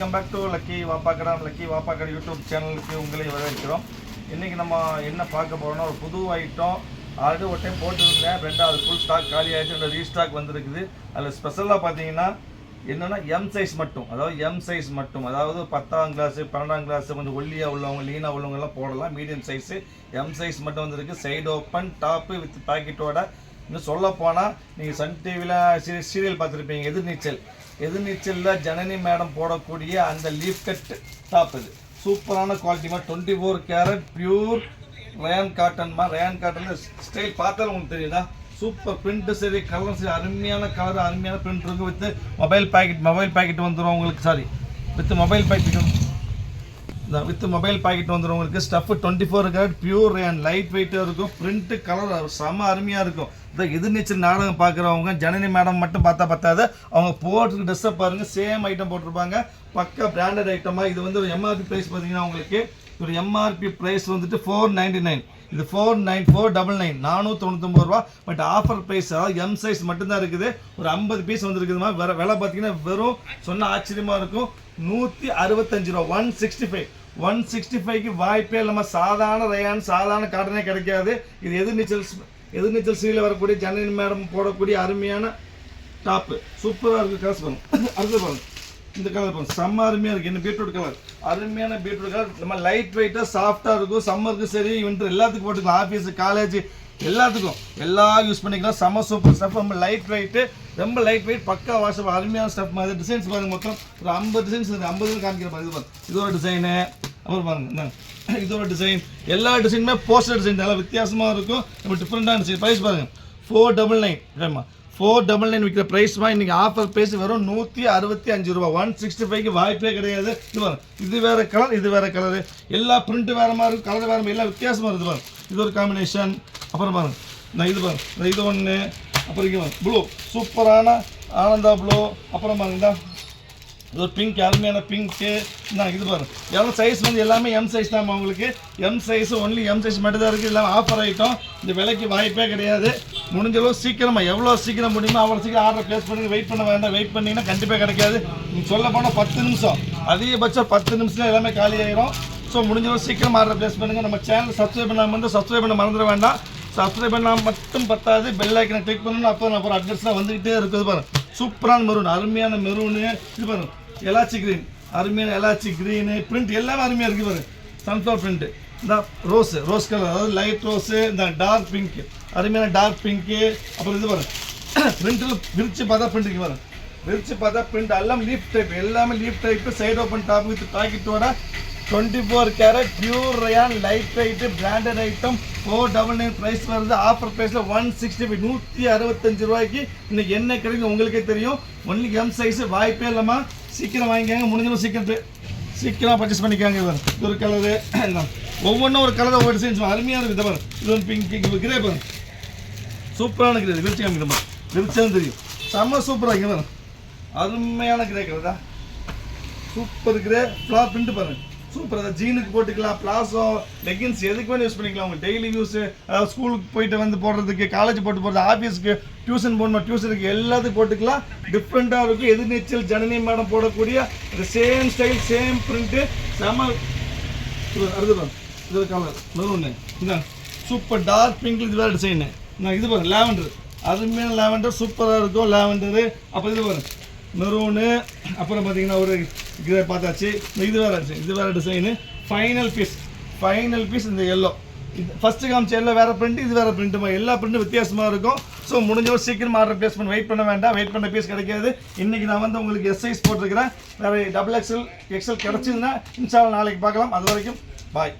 Welcome back to lucky வாப்பாக்கடம் lucky Vappakadai YouTube சேனலுக்கு உங்களை வரவேற்கிறோம். இன்றைக்கி நம்ம என்ன பார்க்க போகிறோம்னா ஒரு புது ஐட்டம் ஆல்ரெடி ஒரு டைம் போட்டுருந்தேன். ரெண்டாவது ஃபுல் ஸ்டாக் காலி ஆகிடுச்சு ரீஸ்டாக் வந்திருக்குது. அதில் ஸ்பெஷலாக பார்த்தீங்கன்னா என்னென்னா எம் சைஸ் மட்டும். அதாவது எம் சைஸ் மட்டும். அதாவது பத்தாம் கிளாஸு பன்னெண்டாம் கிளாஸ் கொஞ்சம் ஒல்லியாக உள்ளவங்க லீனாக உள்ளவங்கெல்லாம் போடலாம். மீடியம் சைஸு எம் சைஸ் மட்டும் வந்திருக்கு. சைடு ஓப்பன் டாப்பு வித் பாக்கெட்டோட இன்னும் சொல்ல போனால் நீங்கள் சன் டிவியில் சீரியல் பார்த்துருப்பீங்க. எதிர்நீச்சல் எதிர்நீச்சலில் ஜனனி மேடம் போடக்கூடிய அந்த லீஃப் கட் டாப் இது. சூப்பரான குவாலிட்டிமா twenty four carat pure rayon காட்டன்மா rayon cotton style பார்த்தாலும் உங்களுக்கு தெரியுதா? சூப்பர் பிரிண்ட்டு சரி கலரும் சரி அருமையான கலர் அருமையான பிரிண்ட் இருக்குது with mobile pocket mobile pocket வந்துடும் உங்களுக்கு சாரி வித் மொபைல் பாக்கெட் இந்த வித் மொபைல் பாக்கெட் வந்துடும் உங்களுக்கு stuff twenty four carat pure and light வெயிட்டாக இருக்கும் பிரிண்ட்டு கலர் செம அருமையாக இருக்கும். இந்த எதிர்நீச்சல் நாடகம் பார்க்குறவங்க ஜனனி மேடம் மட்டும் பார்த்தா பத்தாது. அவங்க போட்டு ட்ரெஸ்ஸை பாருங்கள் சேம் ஐட்டம் போட்டிருப்பாங்க. பக்கா பிராண்டட் ஐட்டமாக இது வந்து எம்ஆர்பி ப்ரைஸ் பார்த்தீங்கன்னா உங்களுக்கு ஒரு எம்ஆர்பி ப்ரைஸ் வந்துட்டு ஃபோர் நைன்டி நைன் இது four nine four double nine நானூற்றி தொண்ணூத்தொம்பது ரூபா. பட் ஆஃபர் ப்ரைஸ் அதாவது எம் சைஸ் மட்டும்தான் இருக்குது. ஒரு ஐம்பது பீஸ் வந்துருக்குதுமா வேற விலை பார்த்தீங்கன்னா வெறும் சொன்ன ஆச்சரியமாக இருக்கும். நூற்றி அறுபத்தஞ்சு ரூபா. One sixty five one sixty ஃபைவ்க்கு வாய்ப்பே இல்லாமல் சாதாரண ரயான் சாதாரண காட்டனே கிடைக்காது. இது எதிர்நீச்சல் எதிர்நீச்சல் சீல வரக்கூடிய ஜனனி மேடம் போடக்கூடிய அருமையான டாப்பு சூப்பராக இருக்குது காசு பண்ணும் அடுத்து பாருங்க. இந்த கலர் பாருங்க செம்ம அருமையாக இருக்குது என்ன பீட்ரூட் கலர் அருமையான பீட்ரூட் கலர் நம்ம லைட் வெயிட்டாக சாஃப்டாக இருக்கும். சம்மருக்கும் சரி வின்டர் எல்லாத்துக்கும் போட்டுக்கலாம். ஆஃபீஸு காலேஜ் எல்லாத்துக்கும். எல்லாம் யூஸ் பண்ணிக்கலாம். செம்ம சூப்பர் ஸ்டெப் ரொம்ப லைட் வெயிட்டு ரொம்ப லைட் வெயிட் பக்கா வாஷப் அருமையான ஸ்டெப் மாதிரி. டிசைன்ஸ் பாருங்க மொத்தம். ஒரு ஐம்பது டிசைன்ஸ் இருக்குது ஐம்பது காமிக்கிற பாருங்க இது பாருங்க. இது ஒரு டிசைனு அப்புறம் பாருங்க. இது ஒரு டிசைன் எல்லா டிசைனுமே போஸ்டர் டிசைன் நல்லா வித்தியாசமாக இருக்கும். நம்ம டிஃப்ரெண்ட்டான டிசைன் ப்ரைஸ் பாருங்க. ஃபோர் டபுள் நைன் ஆமாம் ஃபோர் டபுள் நைன் விற்கிற ப்ரைஸ்மா இன்றைக்கி ஆஃபர் ப்ரைஸ் வெறும் நூற்றி அறுபத்தி அஞ்சு ரூபா ஒன் சிக்ஸ்டி ஃபைவ்க்கு வாய்ப்பே கிடையாது. இது பாருங்க. இது வேறு கலர் இது வேறு கலர் எல்லா பிரிண்ட்டு வேறு மாதிரி இருக்கும் கலர் வேறு மாதிரி எல்லாம் வித்தியாசமாக இருக்குது பாருங்க. இது ஒரு காம்பினேஷன் அப்புறம் பாருங்க. நான் இது பாருங்க. இது ஒன்று அப்புறம் இங்கே ப்ளூ சூப்பரான ஆனந்தா ப்ளூ அப்புறம் பாருங்க இது ஒரு பிங்க் அருமையான பிங்க்கு நான் இது பாருங்க. எவ்வளோ சைஸ் வந்து எல்லாமே எம் சைஸ் தான் உங்களுக்கு. M size only M size மட்டும்தான் இருக்குது எல்லாம் ஆஃபர் ஐட்டம் இந்த விலைக்கு வாய்ப்பே கிடையாது. முடிஞ்சளவு சீக்கிரமாக எவ்வளோ சீக்கிரம் முடியுமோ அவ்வளோ சீக்கிரம் ஆர்டர் ப்ளேஸ் பண்ணி வெயிட் பண்ண வேண்டாம் வெயிட் பண்ணிங்கன்னா கண்டிப்பாக கிடைக்காது. நீங்கள் சொல்ல போனால் பத்து நிமிஷம். அதிகபட்சம் பத்து நிமிஷம் எல்லாமே காலி ஆயிரும். ஸோ முடிஞ்சளவு சீக்கிரம் ஆர்டர் ப்ளேஸ் பண்ணுங்கள் நம்ம சேனல் சப்ஸ்கிரைப் பண்ணாமல் வந்து சப்ஸ்கிரைப் பண்ண மறந்துட வேண்டாம். சப்ஸ்கிரைப் பண்ணால் மட்டும் பத்தாது. பெல் ஐக்கனை கிளிக் பண்ணணும் அப்போ நான் அப்புறம் அட்ரஸ்லாம் வந்துக்கிட்டே இருக்குது பாருங்கள் சூப்பரான மெரூன் அருமையான மெரூனு இது பாருங்க. எலாச்சி க்ரீன் அருமையான எலாச்சி க்ரீனு பிரிண்ட் எல்லாமே அருமையாக இருக்குது பாருங்கள் சன்ஃப்ளவர் பிரிண்ட்டு இந்த ரோஸு ரோஸ் கலர் அதாவது லைட் ரோஸு இந்த டார்க் பிங்க்கு அருமையான டார்க் பிங்க்கு அப்புறம் இது வரும் பிரிண்டில் விரிச்சு பார்த்தா பிரிண்ட்டுக்கு வரும் பாருங்க விரிச்சு பார்த்தா பிரிண்ட் எல்லாம் லீஃப் டைப் எல்லாமே leaf type side open top with பாக்கெட்டோட twenty four carat pure rayon light weight branded item four double nine price வருது. ஆஃபர் ப்ரைஸில் ஒன் சிக்ஸ்டி ஃபைவ் நூற்றி அறுபத்தஞ்சு ரூபாய்க்கு. இன்னைக்கு என்ன கிடைக்கும் உங்களுக்கே தெரியும். ஒன்லி எம் சைஸு வாய்ப்பே இல்லாமல் சீக்கிரம் வாங்கிக்கோங்க. முடிஞ்சளவு சீக்கிரம் சீக்கிரம் பர்ச்சேஸ் பண்ணிக்காங்க இவர். இது ஒரு கலரு ஒவ்வொன்றும் ஒரு கலர் ஒரு செஞ்சு அருமையாக இருக்குது இது ஒரு பிங்க் கிரே பாருங்க சூப்பரான கிரேட் விரிச்சு காமிக்கிறோம் விரிச்சதும் தெரியும். செம்ம சூப்பராக இங்கே அருமையான grey colour super grey floral print பாருங்கள் சூப்பர் அதை ஜீனுக்கு போட்டுக்கலாம் பிளாசோ லெகின்ஸ் எதுக்கு வேணும் யூஸ் பண்ணிக்கலாம். உங்கள் டெய்லி யூஸ் அதாவது ஸ்கூலுக்கு போயிட்டு வந்து போடுறதுக்கு காலேஜ் போட்டு போகிறது ஆஃபீஸ்க்கு டியூஷன் போடணும் டியூஷனுக்கு எல்லாத்துக்கும் போட்டுக்கலாம். டிஃப்ரெண்ட்டாக இருக்கும். எதிர்நீச்சல் ஜனனி மேடம் போடக்கூடிய இந்த சேம் ஸ்டைல் சேம் பிரிண்ட்டு செம இது அடுத்து இது கலர் இன்னொன்று இதான் சூப்பர் டார்க் பிங்க் இது வேறு டிசைனு நான் இது பாருங்க லாவெண்டர். அருமையான லாவெண்டர் சூப்பராக இருக்கும் லாவெண்டரு. அப்புறம் இது பாருங்க மெரூனு அப்புறம் பார்த்தீங்கன்னா ஒரு கிரே பார்த்தாச்சு இது வேறு இது வேறு design final piece final piece இந்த எல்லோ இது ஃபஸ்ட்டு காமிச்ச எல்லோ வேறு பிரிண்ட் இது வேறு பிரிண்ட்டுமா எல்லா பிரிண்ட்டும் வித்தியாசமாக இருக்கும். ஸோ முடிஞ்சவரை சீக்கிரம் ஆர்டர் ப்ளேஸ் பண்ணி வெயிட் பண்ண வேண்டாம். வெயிட் பண்ண பீஸ் கிடைக்காது. இன்றைக்கி நான் வந்து உங்களுக்கு எஸ் சைஸ் போட்டிருக்கிறேன். வேறு டபுள் எக்ஸ்எல் எக்ஸ்எல் கிடச்சிதுன்னா இன்ஷால் நாளைக்கு பார்க்கலாம். அது வரைக்கும் பாய்